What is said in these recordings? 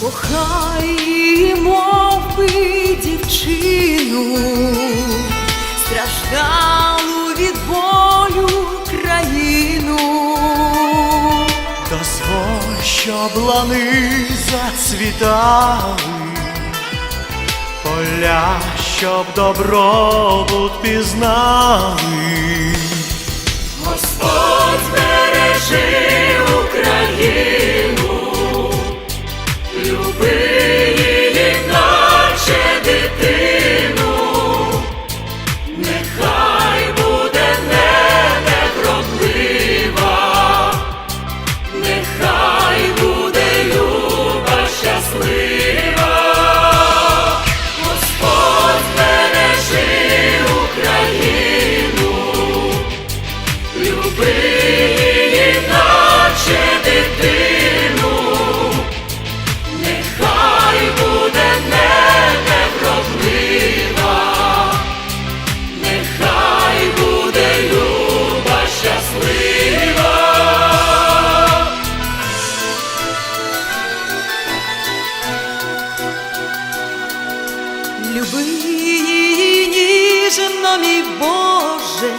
Кохаємо ми дівчину, страждалу від болю країну, дозволь, щоб лани зацвітали, поля, щоб добробут пізнали. Люби Люби її ніжно, мій Боже,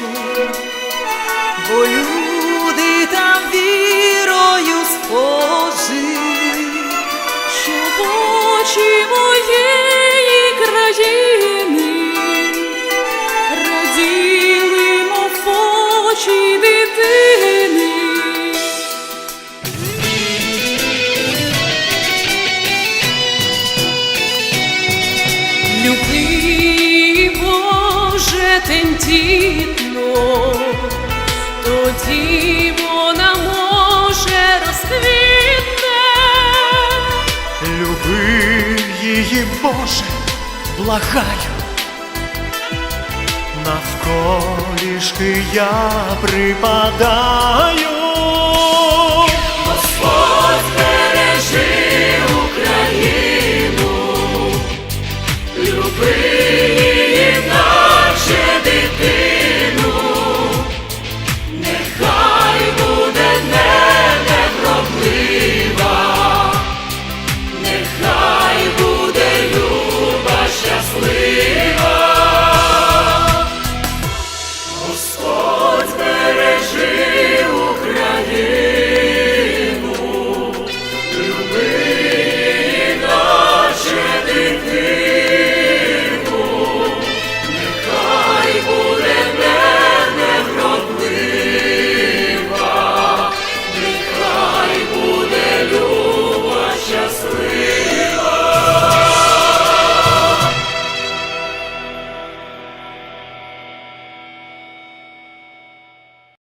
бо люди там вірою схожі, щоб очі моєї країни раділи, мов очі дитини. Тендітно, тоді вона може розквітне. Любив її, Боже, благаю, навколішки я припадаю.